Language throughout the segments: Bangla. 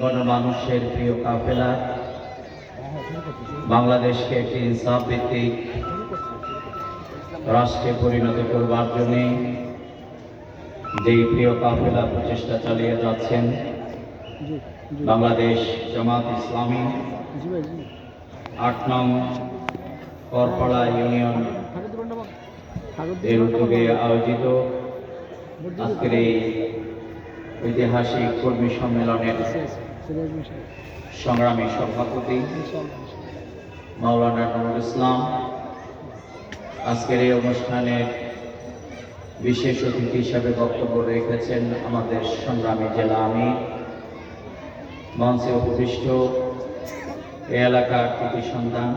গণমানুষের প্রিয় কাফেলা। বাংলাদেশকে একটি ইনসাফ ভিত্তিক রাষ্ট্রে পরিণত করবার জন্যে যেই প্রিয় কাফেলা প্রচেষ্টা চালিয়ে যাচ্ছেন, বাংলাদেশ জামাত ইসলামী, আট নং করপাড়া ইউনিয়ন এর উদ্যোগে আয়োজিত আজকের এই ঐতিহাসিক কর্মী সম্মেলনের সংগ্রামী সভাপতি মাওলানা নুরুল ইসলাম। আজকের এই অনুষ্ঠানের বিশেষ অতিথি হিসাবে বক্তব্য রেখেছেন আমাদের সংগ্রামী জেলা আমির, মঞ্চে উপবিষ্ট এ এলাকার কৃতি সন্তান,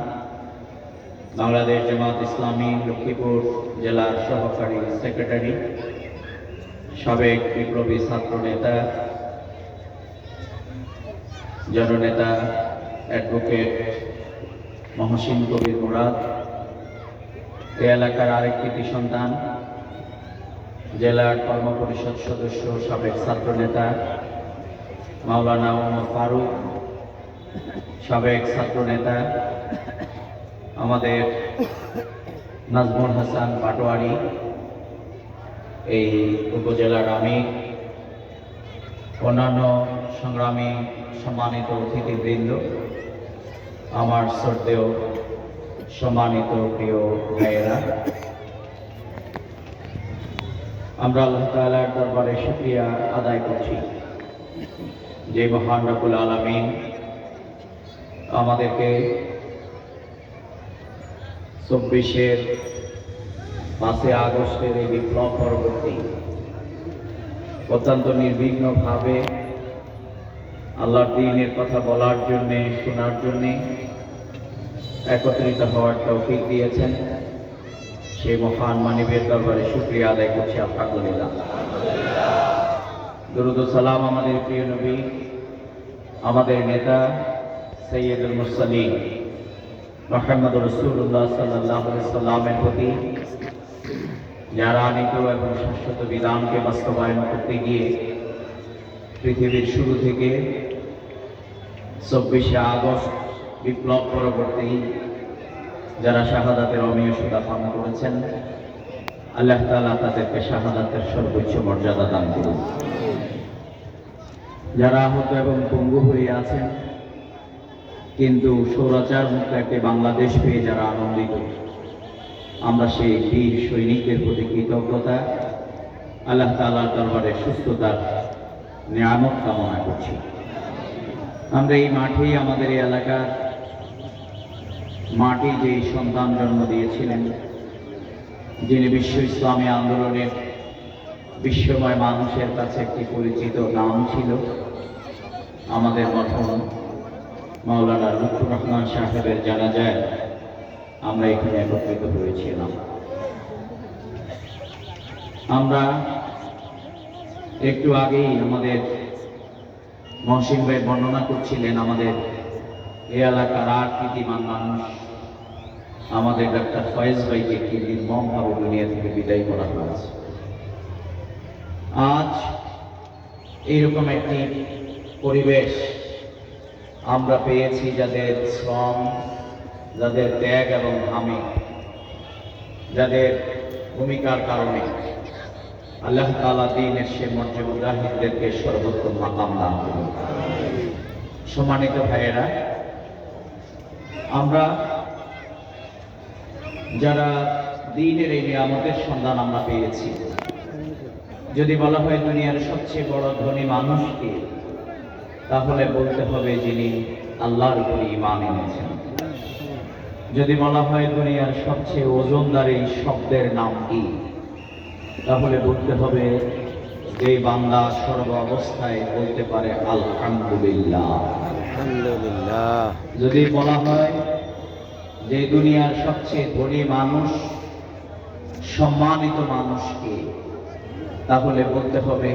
বাংলাদেশ জামাত ইসলামী লক্ষ্মীপুর জেলার সহকারী সেক্রেটারি। সাবেক বিপ্লবী ছাত্র নেতা, জননেতা অ্যাডভোকেট মহসিন কবির মুরাদ, এ এলাকার আরেক কৃতি সন্তান জেলার কর্মপরিষদ সদস্য, সাবেক ছাত্র নেতা মাওলানা ওমর ফারুক, সাবেক ছাত্র নেতা আমাদের নাজমুল হাসান পাটোয়ারি এই উপজেলার আমি অন্যান্য সংগ্রামী সম্মানিত অতিথিবৃন্দ, আমার শ্রদ্ধেয় সম্মানিত প্রিয় ভাইয়েরা। আমরা আল্লাহ তাআলার দরবারে শুক্রিয়া আদায় করছি। যে মহান রকুল আলমিন আমাদেরকে চব্বিশের পাঁচই আগস্টের এই বিপ্লব পরবর্তী অত্যন্ত নির্বিঘ্নভাবে আল্লাহর দিনের কথা বলার জন্যে, শোনার জন্যে একত্রিত হওয়ার তৌফিক দিয়েছেন। সেই মহান মানিবের দরবারে শুক্রিয়া আদায় করছি আলহামদুলিল্লাহ। দরুদ সালাম আমাদের প্রিয় নবী, আমাদের নেতা সৈয়দুল মুরসালিন মোহাম্মদ রসুল্লাহ সাল্লাহ সাল্লামের প্রতি যারা আনিত এবং শাশ্বত বিধানকে বাস্তবায়ন করতে গিয়ে পৃথিবীর শুরু থেকে চব্বিশে আগস্ট বিপ্লব পরবর্তী যারা শাহাদাতের অমীয় সুদা পান করেছেন, আল্লাহ তালা তাদেরকে শাহাদাতের সর্বোচ্চ মর্যাদা দান করুন। যারা আহত এবং পঙ্গু হয়ে আছেন, কিন্তু সৌরাচার মুক্ত একটি বাংলাদেশ পেয়ে যারা আনন্দিত। আমরা সেই বীর সৈনিকদের প্রতি কৃতজ্ঞতা, আল্লাহ তালার দরবারে সুস্থতার নিয়ামত কামনা করছি। আমরা এই মাঠেই, আমাদের এই এলাকার মাটি যে সন্তান জন্ম দিয়েছিলেন, যিনি বিশ্ব ইসলামী আন্দোলনের বিশ্বময় মানুষের কাছে একটি পরিচিত নাম ছিল, আমাদের মঠন মাওলানা লুৎফুর রহমান সাহেবের জানা যায় আমরা এখানে একত্রিত হয়েছিলাম। আমরা একটু আগেই আমাদের মহসিন ভাই বর্ণনা করছিলেন, আমাদের এ এলাকার আর কৃতিমান মানুষ, আমাদের ডাক্তার ফয়েজ ভাইকে কি নির্মমভাবে দুনিয়া থেকে বিদায় করা হয়েছে। আজ এইরকম একটি পরিবেশ আমরা পেয়েছি যাদের শ্রম যাদের ত্যাগ এবং হামি, যাদের ভূমিকার কারণে আল্লাহ তালা দিনের সে মর্যাদা সর্বোত্তম মাকাম দান করুন। সম্মানিত ভাইয়েরা, আমরা যারা দিনের এই নিয়ামতের সন্ধান আমরা পেয়েছি, যদি বলা হয় দুনিয়ার সবচেয়ে বড় ধনী মানুষকে, তাহলে বলতে হবে যিনি আল্লাহর উপরে ইমান এনেছেন। যদি বলা হয় দুনিয়ার সবচেয়ে ওজনদার এই শব্দের নাম কি? তাহলে বলতে হবে যে বান্দা সর্ব অবস্থায় বলতে পারে আলহামদুলিল্লাহ। আলহামদুলিল্লাহ। যদি বলা হয় যে দুনিয়ার সবচেয়ে ধনী মানুষ সম্মানিত মানুষকে তাহলে বলতে হবে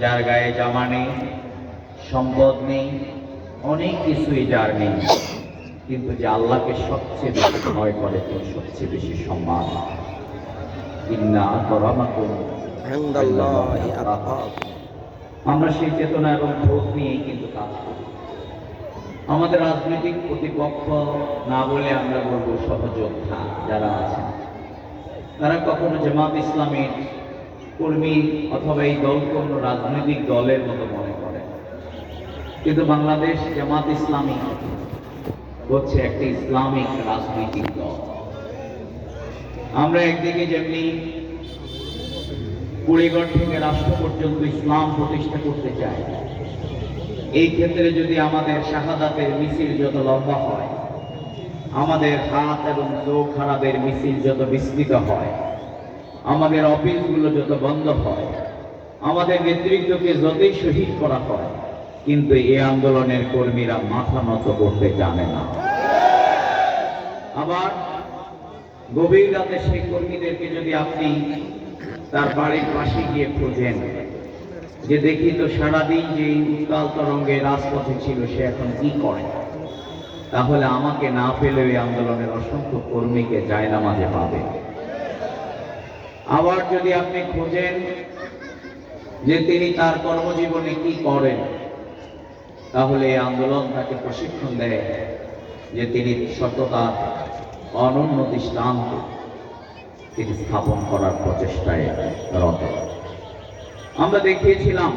যার গায়ে জামা নেই সম্পদ নেই অনেক কিছুই যার নেই। কিন্তু যে আল্লাহকে সবচেয়ে বেশি ভয় করে তিনি সবচেয়ে বেশি সম্মান। ইন্না আমরা সেই চেতনা এবং ভোগ নিয়ে কিন্তু কাজ করি। আমাদের রাজনৈতিক প্রতিপক্ষ না বলে আমরা বলব সহযোদ্ধা যারা আছেন। তারা কখনো জামাত ইসলামের কর্মী অথবা এই দল কোনো রাজনৈতিক দলের মতো মনে করে কিন্তু বাংলাদেশ জামাত ইসলামী হচ্ছে একটা ইসলামিক রাজনৈতিক দল। আমরা একদিকে যেমনি কুড়িগড় থেকে রাষ্ট্র পর্যন্ত ইসলাম প্রতিষ্ঠা করতে চাই, এই ক্ষেত্রে যদি আমাদের শাহাদাতের মিছিল যত লম্বা হয়, আমাদের হাত এবং চোখ খারাপের মিছিল যত বিস্তৃত হয়, আমাদের অফিসগুলো যত বন্ধ হয়, আমাদের নেতৃত্বকে যতই শহীদ করা হয় কিন্তু এই আন্দোলনের কর্মীরা মাথা নত করতে জানে না। আবার গভীর রাতে সেই কর্মীদেরকে যদি আপনি তার বাড়ির পাশে গিয়ে খোঁজেন, যে দেখি তো সারাদিন যে উত্তাল তরঙ্গে রাজপথে ছিল, সে এখন কি করে? তাহলে আমাকে না পেলে ওই আন্দোলনের অসংখ্য কর্মীকে জায়নামাজে পাবে। আবার যদি আপনি খোঁজেন যে তিনি তার কর্মজীবনে কি করেন তাহলে আন্দোলন তাকে প্রশিক্ষণ দেয় যে তিনি সততার অনন্য দৃষ্টান্ত তিনি স্থাপন করার প্রচেষ্টায় রত। আমরা দেখিয়েছিলাম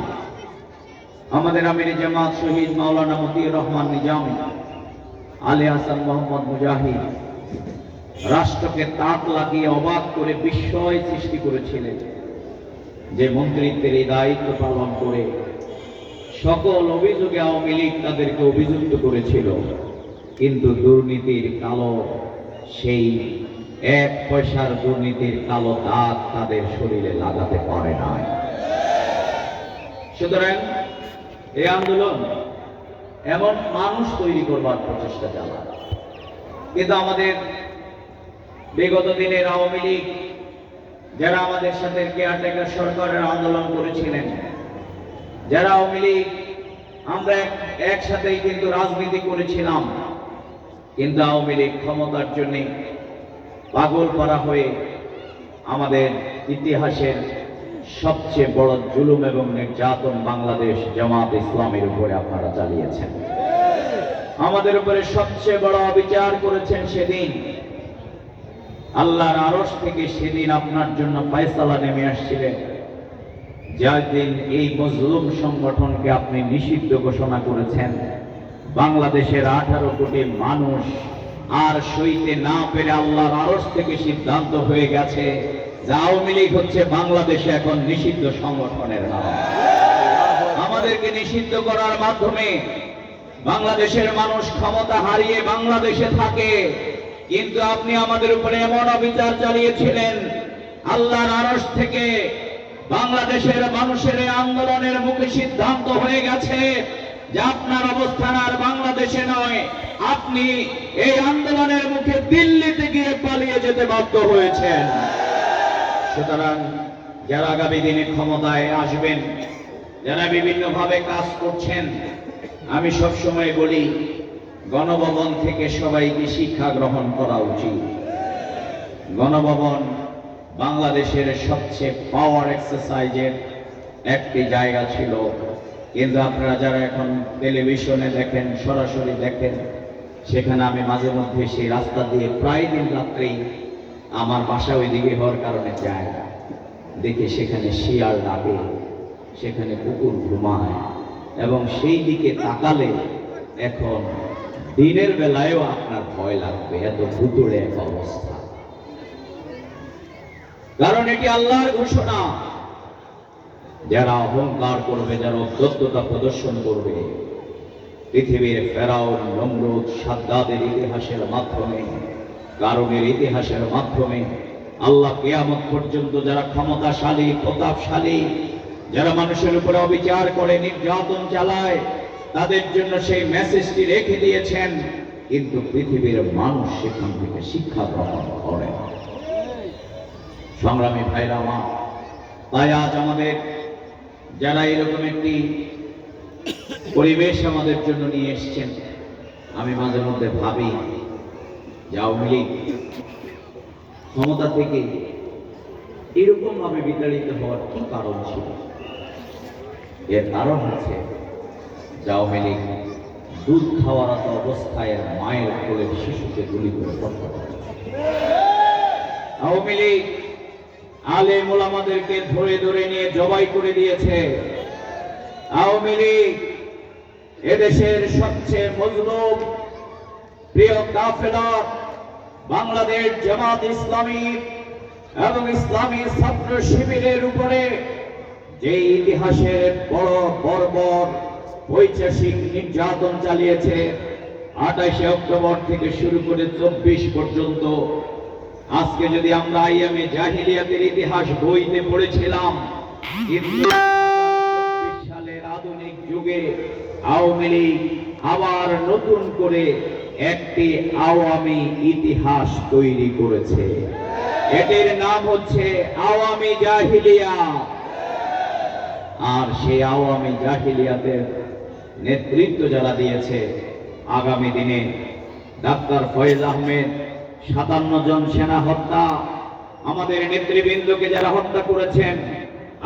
আমাদের আমির জামাত শহীদ মাওলানা মতিউর রহমান নিজাম, আলী হাসান মোহাম্মদ মুজাহিদ, রাষ্ট্রকে তাক লাগিয়ে অবাক করে বিস্ময় সৃষ্টি করেছিলেন যে মন্ত্রিত্বের এই দায়িত্ব পালন করে সকল অভিযোগে আওয়ামী লীগ তাদেরকে অভিযুক্ত করেছিল। কিন্তু দুর্নীতির কালো সেই এক পয়সার দুর্নীতির কালো দাগ তাদের শরীরে লাগাতে পারে নাই। সুতরাং এই আন্দোলন এমন মানুষ তৈরি করবার প্রচেষ্টা চালায়। কিন্তু আমাদের বিগত দিনের আওয়ামী লীগ, যারা আমাদের সাথে কেয়ারটেকার সরকারের আন্দোলন করেছিলেন যারা লীগ, আমরা এক- একসাথেই কিন্তু রাজনীতি করেছিলাম। কিন্তু আওয়ামী লীগ ক্ষমতার জন্য পাগল করা হয়ে আমাদের ইতিহাসের সবচেয়ে বড় জুলুম এবং নির্যাতন বাংলাদেশ জামাত ইসলামের উপরে আপনারা চালিয়েছেন। আমাদের উপরে সবচেয়ে বড় অবিচার করেছেন সেদিন। আল্লাহর আরশ থেকে সেদিন আপনার জন্য ফয়সালা নেমে আসছিলেন যার দিন এই মজলুম সংগঠনকে আপনি নিষিদ্ধ ঘোষণা করেছেন, বাংলাদেশের আঠারো কোটি মানুষ আর সইতে না পেরে আল্লাহর আরশ থেকে সিদ্ধান্ত হয়ে গেছে যে আওয়ামী লীগ হচ্ছে বাংলাদেশে এখন নিষিদ্ধ সংগঠনের নাম। আমাদেরকে নিষিদ্ধ করার মাধ্যমে বাংলাদেশের মানুষ ক্ষমতা হারিয়ে বাংলাদেশে থাকে। কিন্তু আপনি আমাদের উপরে এমন অবিচার চালিয়েছিলেন, আল্লাহর আরশ থেকে বাংলাদেশের মানুষের আন্দোলনের মুখে সিদ্ধান্ত হয়ে গেছে যে আপনার অবস্থান আর বাংলাদেশে নয়। আপনি এই আন্দোলনের মুখে দিল্লিতে গিয়ে পালিয়ে যেতে বাধ্য হয়েছেন। সুতরাং যারা আগামী দিনে ক্ষমতায় আসবেন, যারা বিভিন্নভাবে কাজ করছেন, আমি সবসময় বলি, গণভবন থেকে সবাইকে শিক্ষা গ্রহণ করা উচিত। গণভবন বাংলাদেশের সবচেয়ে পাওয়ার এক্সারসাইজের একটি জায়গা ছিল। কিন্তু আপনারা যারা এখন টেলিভিশনে দেখেন, সরাসরি দেখেন, সেখানে আমি মাঝে মধ্যে সেই রাস্তা দিয়ে প্রায় দিন রাত্রেই আমার বাসা ওই দিকে হওয়ার কারণে যায় না। দেখে সেখানে শিয়াল ডাকে, সেখানে কুকুর ঘুমায় এবং সেই দিকে তাকালে এখন দিনের বেলায়ও আপনার ভয় লাগবে, এত ভুতুড়ে এক অবস্থা। কারণ এটি আল্লাহর ঘোষণা যারা অহংকার করবে, যারা অধ্যত্ততা প্রদর্শন করবে, পৃথিবীর ফেরাউন, নমরুদ, সাদ্দাদের ইতিহাসের মাধ্যমে, কারণের ইতিহাসের মাধ্যমে, আল্লাহ কেয়ামত পর্যন্ত যারা ক্ষমতাশালী, প্রতাপশালী, যারা মানুষের উপরে অবিচার করে, নির্যাতন চালায়, তাদের জন্য সেই মেসেজটি রেখে দিয়েছেন, কিন্তু পৃথিবীর মানুষ সেখান থেকে শিক্ষা গ্রহণ করে না। সংগ্রামী ভাইরা আমার তাই আজ আমাদের যারা এরকম একটি পরিবেশ আমাদের জন্য নিয়ে এসছেন। আমি মাঝে মধ্যে ভাবি যে আওয়ামী লীগ ক্ষমতা থেকে এরকম ভাবে বিতাড়িত হওয়ার কি কারণ ছিল? এর কারণ হচ্ছে আওয়ামী লীগ দুধ খাওয়ারত অবস্থায় মায়ের কোলের শিশুকে গুলি করে আওয়ামী লীগ আলে মোলামাদেরকে ধরে ধরে নিয়ে জবাই করে দিয়েছে। আওয়ামী লীগ এদেশের সবচেয়ে মজলুম, প্রিয় কাফেলা, বাংলাদেশ জামাত ইসলামী এবং ইসলামী ছাত্র শিবিরের উপরে যে ইতিহাসের বড় বর্বর ঐতিহাসিক নির্যাতন চালিয়েছে, আঠাশে অক্টোবর থেকে শুরু করে চব্বিশ পর্যন্ত আজকে যদি আমরা আইএমএ জাহিলিয়াতের ইতিহাস বইতে পড়েছিলাম সালের আধুনিক যুগে আওয়ামী লীগ আবার নতুন করে একটি আওয়ামী ইতিহাস তৈরি করেছে। এটির নাম হচ্ছে আওয়ামী জাহিলিয়া। আর সেই আওয়ামী জাহিলিয়াতের নেতৃত্ব যারা দিয়েছে, আগামী দিনে ডাক্তার ফয়েজ আহমেদ সাতান্ন জন সেনা হত্যা। আমাদের নেতৃবৃন্দকে যারা হত্যা করেছেন,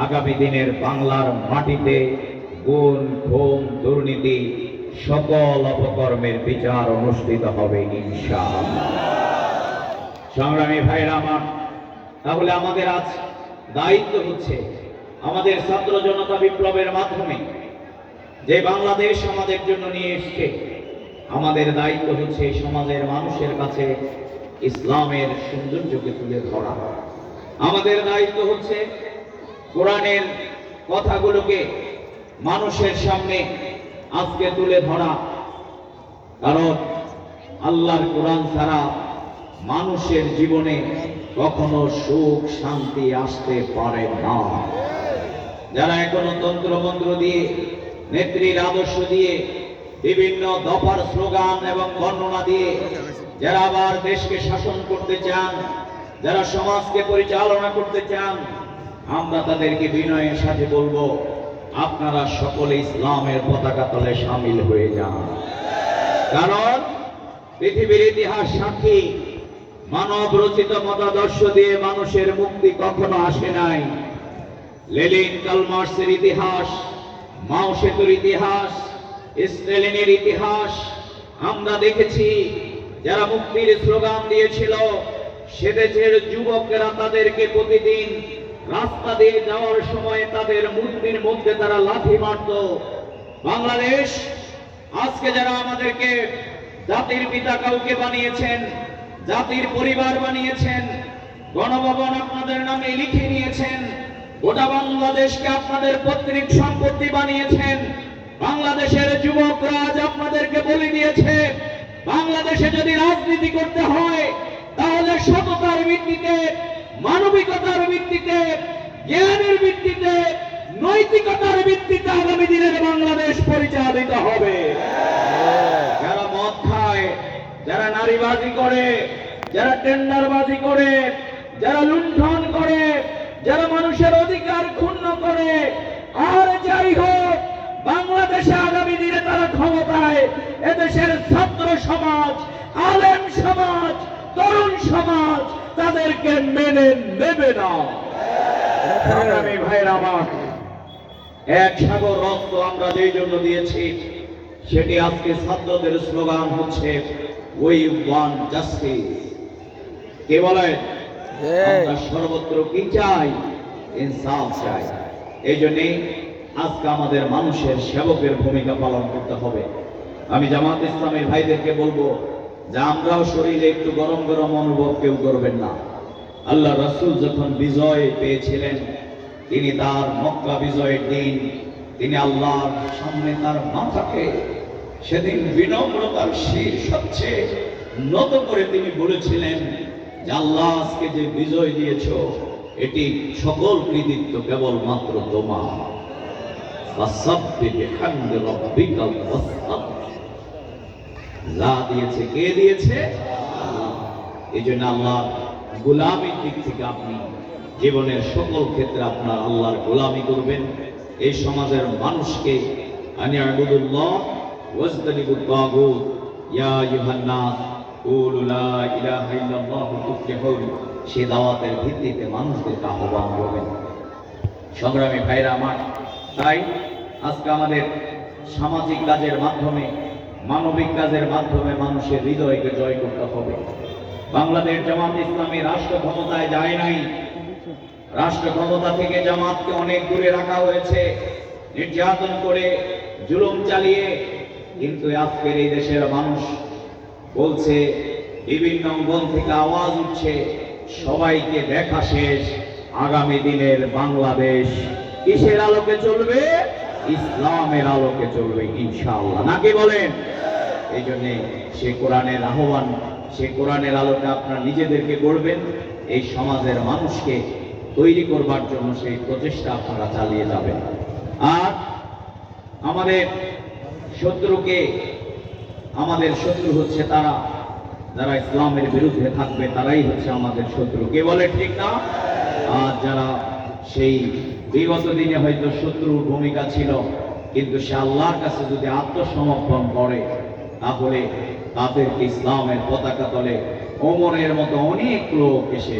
আগামী দিনের বাংলার মাটিতে গুণ ঘুম দুর্নীতি সকল অপকর্মের বিচার অনুষ্ঠিত হবে ইনশাআল্লাহ। সংগ্রামী ভাইরা আমার, তাহলে আমাদের আজ দায়িত্ব হচ্ছে আমাদের ছাত্র জনতা বিপ্লবের মাধ্যমে যে বাংলাদেশ আমাদের জন্য নিয়ে এসছে, আমাদের দায়িত্ব হচ্ছে সমাজের মানুষের কাছে ইসলামের সৌন্দর্যকে তুলে ধরা। আমাদের দায়িত্ব হচ্ছে কোরআনের কথাগুলোকে মানুষের সামনে আজকে তুলে ধরা। কারণ আল্লাহর কোরআন ছাড়া মানুষের জীবনে কখনো সুখ, শান্তি আসতে পারে না। যারা এখনও তন্ত্র মন্ত্র দিয়ে, নেত্রীর আদর্শ দিয়ে, বিভিন্ন দফার স্লোগান এবং বর্ণনা দিয়ে যারা আবার দেশকে শাসন করতে চান, যারা সমাজকে পরিচালনা করতে চান, আমরা তাদেরকে বিনয়ের সাথে বলব, আপনারা সকলে ইসলামের পতাকা তলে সামিল হয়ে যান। কারণ পৃথিবীর ইতিহাস সাক্ষী, মানব রচিত মতাদর্শ দিয়ে মানুষের মুক্তি কখনো আসে নাই। লেলিন কালমার্সের ইতিহাস, মাও সেতুর ইতিহাস স্টেলিনের ইতিহাস, আমরা দেখেছি যারা মুক্তির স্লোগান দিয়েছিল সে দেশের যুবকেরা তাদেরকে প্রতিদিন রাস্তা দিয়ে যাওয়ার সময় তাদের মূর্তির মধ্যে তারা লাথি মারত। বাংলাদেশ, আজকে যারা আমাদেরকে জাতির পিতা কাউকে বানিয়েছেন, জাতির পরিবার বানিয়েছেন, গণভবন আপনাদের নামে লিখে নিয়েছেন, গোটা বাংলাদেশকে আপনাদের পৈতৃক সম্পত্তি বানিয়েছেন, বাংলাদেশের যুবকরা আজ আপনাদেরকে বলে দিয়েছে বাংলাদেশে যদি রাজনীতি করতে হয়, তাহলে সততার ভিত্তিতে, মানবিকতার ভিত্তিতে, জ্ঞানের ভিত্তিতে, নৈতিকতার ভিত্তিতে আগামী দিনের বাংলাদেশ পরিচালিত হবে। যারা মদ খায়, যারা নারীবাজি করে, যারা টেন্ডারবাজি করে, যারা লুণ্ঠন করে, যারা মানুষের অধিকার ক্ষুণ্ণ করে, আর যাই হোক বাংলাদেশে আগামী দিনে তারা ক্ষমতায় এদেশের ছাত্র সমাজ আলেম সমাজ তরুণ সমাজ তাদেরকে মেনে নেবে না। ভাইয়ের আমার এক সাগর রক্ত আমরা যেই জন্য দিয়েছি সেটি আজকে ছাত্রদের স্লোগান হচ্ছে উই ওয়ান জাস্টিস কে বলে আমরা সর্বত্র কি চাই? ইনসাফ চাই। এই জন্যে আজকে আমাদের মানুষের সেবকের ভূমিকা পালন করতে হবে। আমি জামাত ইসলামের ভাইদেরকে বলব, যে আমরাও শরীরে একটু গরম গরম অনুভব কেউ করবেন না। আল্লাহ রসুল যখন বিজয় পেয়েছিলেন, তিনি তার মক্কা বিজয়ের দিন, তিনি আল্লাহর সামনে তার মাথাকে সেদিন বিনম্রতার শির সবচেয়ে নত করে তিনি বলেছিলেন যে, আল্লাহ, আজকে যে বিজয় দিয়েছ, এটি সকল কৃতিত্ব কেবলমাত্র তোমার। فسبح بحمد ربك واستغفر যা দিয়েছে কে দিয়েছে এই জন্য আল্লাহ গোলামির দিক থেকে আপনি জীবনের সকল ক্ষেত্রে আপনার আল্লাহর গোলামি করবেন এই সমাজের মানুষকে আনি আবুদুল্লাহ ওয়াজতানিবুত তাগুত ইয়া আইয়ুহান নাস কুলু লা ইলাহা ইল্লাল্লাহু তুফলিহুন সে দাওয়াতের ভিত্তিতে মানুষদেরকে আহ্বান করবেন সংগ্রামী ভাইরা আমার তাই আজকে আমাদের সামাজিক কাজের মাধ্যমে, মানবিক কাজের মাধ্যমে মানুষের হৃদয়কে জয় করতে হবে। বাংলাদেশ জামাত ইসলামী রাষ্ট্র ক্ষমতায় যায় নাই। রাষ্ট্র ক্ষমতা থেকে জামাতকে অনেক দূরে রাখা হয়েছে। নির্যাতন করে, জুলুম চালিয়ে, কিন্তু আজকের এই দেশের মানুষ বলছে, বিভিন্ন অঙ্গন থেকে আওয়াজ উঠছে, সবাইকে দেখা শেষ, আগামী দিনের বাংলাদেশ। কিসের আলোকে চলবে? ইসলামের আলোকে চলবে, ইনশাআল্লাহ। নাকি বলেন? এই জন্যে সে কোরআনের আহ্বান, সে কোরআনের আলোকে আপনারা নিজেদেরকে গড়বেন, এই সমাজের মানুষকে তৈরি করবার জন্য সেই প্রচেষ্টা আপনারা চালিয়ে যাবেন। আর আমাদের শত্রুকে, আমাদের শত্রু হচ্ছে তারা। যারা ইসলামের বিরুদ্ধে থাকবে, তারাই হচ্ছে আমাদের শত্রু। কে বলে ঠিক না? আর যারা সেই বিগত দিনে হয়তো শত্রুর ভূমিকা ছিল, কিন্তু সে আল্লাহর কাছে যদি আত্মসমর্পণ করে, তাহলে তাদেরকে ইসলামের পতাকা তলে ওমরের মতো অনেক লোক এসে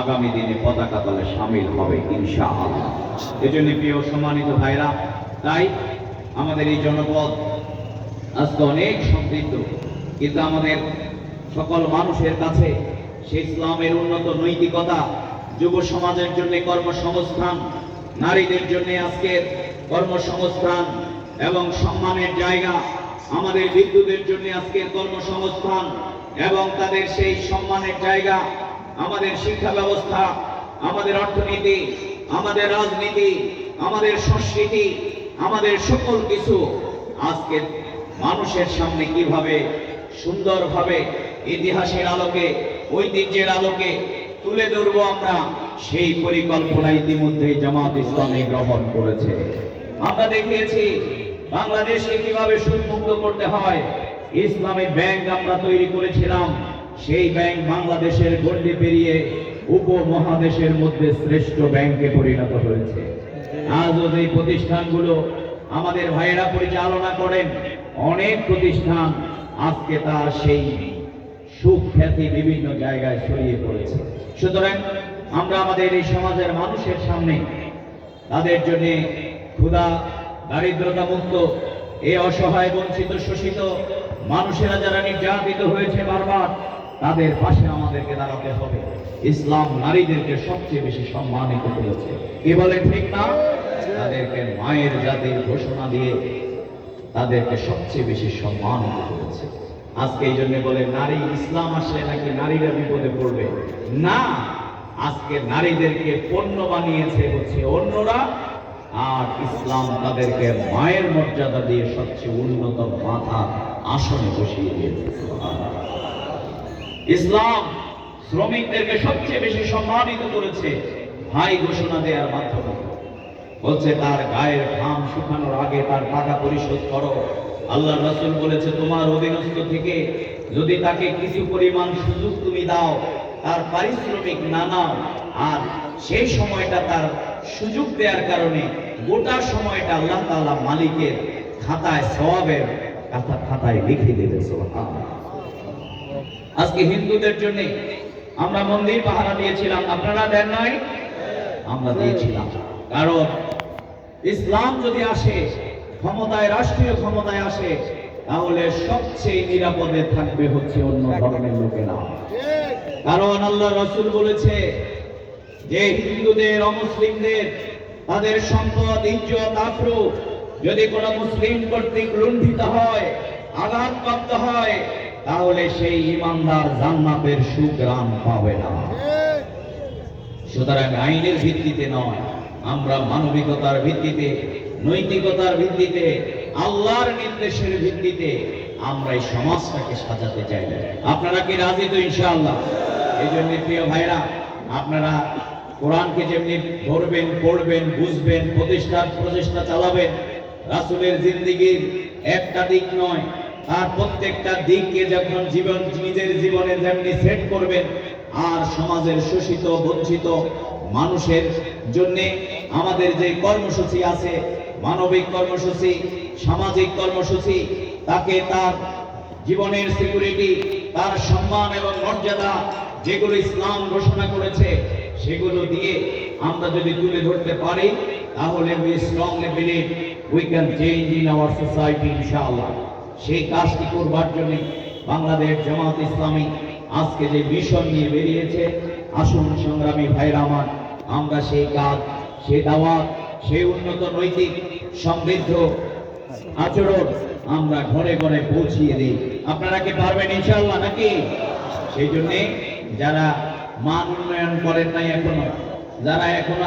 আগামী দিনে পতাকা তলে সামিল হবে, ইনশাআল্লাহ। এজন্য প্রিয় সম্মানিত ভাইরা, তাই আমাদের এই জনপদ আজকে অনেক সমৃদ্ধ, কিন্তু আমাদের সকল মানুষের কাছে সেই ইসলামের উন্নত নৈতিকতা যুব সমাজের জন্য কর্মসংস্থান, নারীদের জন্য আজকের কর্মসংস্থান এবং সম্মানের জায়গা, আমাদের বিদ্যুতের জন্য আজকের কর্মসংস্থান এবং তাদের সেই সম্মানের জায়গা, আমাদের শিক্ষা ব্যবস্থা, আমাদের অর্থনীতি, আমাদের রাজনীতি, আমাদের সংস্কৃতি, আমাদের সকল কিছু আজকে মানুষের সামনে কীভাবে সুন্দরভাবে ইতিহাসের আলোকে, ঐতিহ্যের আলোকে তুলে ধরবো আমরা সেই পরিকল্পনা ইতিমধ্যে জামাত ইসলামী গ্রহণ করেছে। আমরা দেখিয়েছি বাংলাদেশকে কীভাবে সুদমুক্ত করতে হয়। ইসলামী ব্যাংক আমরা তৈরি করেছিলাম। সেই ব্যাংক বাংলাদেশের গণ্ডি পেরিয়ে উপমহাদেশের মধ্যে শ্রেষ্ঠ ব্যাংকে পরিণত হয়েছে। আজও এই প্রতিষ্ঠানগুলো আমাদের ভাইয়েরা পরিচালনা করেন, অনেক প্রতিষ্ঠান আজকে তার সেই সুখ্যাতি বিভিন্ন জায়গায় ছড়িয়ে পড়েছে। সুতরাং আমরা আমাদের এই সমাজের মানুষের সামনে তাদের জন্য ক্ষুধা, দারিদ্রতা মুক্ত, এই অসহায়, বঞ্চিত, শোষিত মানুষেরা যারা নির্যাতিত হয়েছে বারবার, তাদের পাশে আমাদেরকে দাঁড়াতে হবে। ইসলাম নারীদেরকে সবচেয়ে বেশি সম্মানিত করেছে। কি বলে ঠিক না? তাদেরকে মায়ের জাতির ঘোষণা দিয়ে তাদেরকে সবচেয়ে বেশি সম্মানিত করেছে। আজকে এই জন্য বলে, নারী ইসলাম আসলে নাকি নারীরা বিপদে পড়বে? না, আজকে নারীদেরকে পণ্য বানিয়েছে হচ্ছে অন্যরা, আর ইসলাম তাদেরকে মায়ের মর্যাদা দিয়ে সবচেয়ে উন্নত মাথা আসনে বসিয়ে দিয়েছে। ইসলাম শ্রমিকদেরকে সবচেয়ে বেশি সম্মানিত করেছে ভাই ঘোষণা দেওয়ার মাধ্যমে। বলছে, তার গায়ের ঘাম শুকানোর আগে তার টাকা পরিশোধ করো। আল্লাহ রাসূল বলেছে, তোমার অধীনস্থ থেকে যদি তাকে কিছু পরিমাণ সুযোগ তুমি দাও, তার পারিশ্রমিক না নাও, আর সেই সময়টা তার সুযোগ দেওয়ার কারণে গোটা সময়টা আল্লাহ তাআলা মালিকের খাতায় সওয়াবের কথা খাতায় লিখে দেবে আজকে হিন্দুদের জন্য আমরা মন্দির পাহারা দিয়েছিলাম, আপনারা দেন নাই? আমরা দিয়েছিলাম। কারণ ইসলাম যদি আসে ক্ষমতায়, রাষ্ট্রীয় ক্ষমতায় আসে, তাহলে সবচেয়ে নিরাপদে থাকবে হচ্ছে অন্য ধর্মের লোকেরা। কারণ আল্লাহ রসুল বলেছে যে হিন্দুদের, অমুসলিমদের তাদের সম্পদ, ইজ্জত, আফ্রু যদি কোনো মুসলিম কর্তৃক লুণ্ঠিত হয়, আঘাতপ্রাপ্ত হয়, তাহলে সেই ইমানদার জান্নাতের সুগ্রাম পাবে না। সুতরাং আইনের ভিত্তিতে নয়, আমরা মানবিকতার ভিত্তিতে নৈতিকতার ভিত্তিতে, আল্লাহর নির্দেশের ভিত্তিতে আমরা এই সমাজটাকে সাজাতে চাই আপনারা কি রাজি তো ইনশাআল্লাহ? এই জন্য প্রিয় ভাইরা, আপনারা কোরআনকে যেমনি ধরবেন, পড়বেন, বুঝবেন, প্রতিষ্ঠার প্রচেষ্টা চালাবেন, রাসুলের জিন্দিগির একটা দিক নয় আর প্রত্যেকটা দিককে যখন জীবন, নিজের জীবনে যেমনি সেট করবেন, আর সমাজের শোষিত, বঞ্চিত মানুষের জন্য আমাদের যে কর্মসূচি আছে মানবিক কর্মসূচি, সামাজিক কর্মসূচি, তাকে তার জীবনের সিকিউরিটি তার সম্মান এবং মর্যাদা যেগুলো ইসলাম ঘোষণা করেছে, সেগুলো দিয়ে আমরা যদি তুলে ধরতে পারি, তাহলে we strongly believe we can change in our society ইনশাআল্লাহ। সেই কাজটি করবার জন্য বাংলাদেশ জামাত ইসলামী আজকে যে মিশন নিয়ে বেরিয়েছে, আসুন সংগ্রামী ভাইরা আমার, আমরা সেই কাজ, সেই দাওয়াত, সেই উন্নত নৈতিক সমৃদ্ধ আচরণ আমরা ঘরে ঘরে পৌঁছিয়ে দিই। আপনারা কি পারবেন ইনশাল্লাহ নাকি? সেই জন্যে যারা মান উন্নয়ন করেন নাই এখনও, যারা এখনও